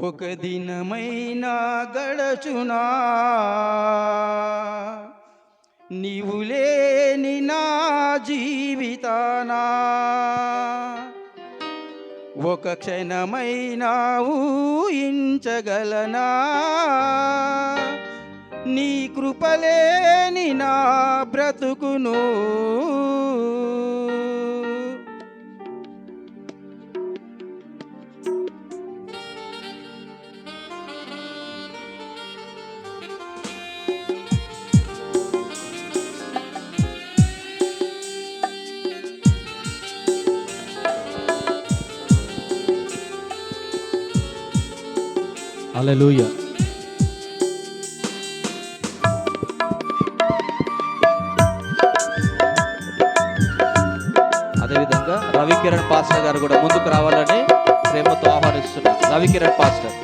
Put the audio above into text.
ఒక దినమైనా గడచునా. నీవు లేని నా జీవితానా. ఒక క్షణమైనా ఊహించగలనా. నీ కృపలేని నా బ్రతుకును. అలలుయ అదేవిధంగా రవికిరణ్ పాస్టర్ గారు కూడా ముందుకు రావాలని ప్రేమతో ఆహ్వానిస్తున్నారు. రవికిరణ్ పాస్టర్.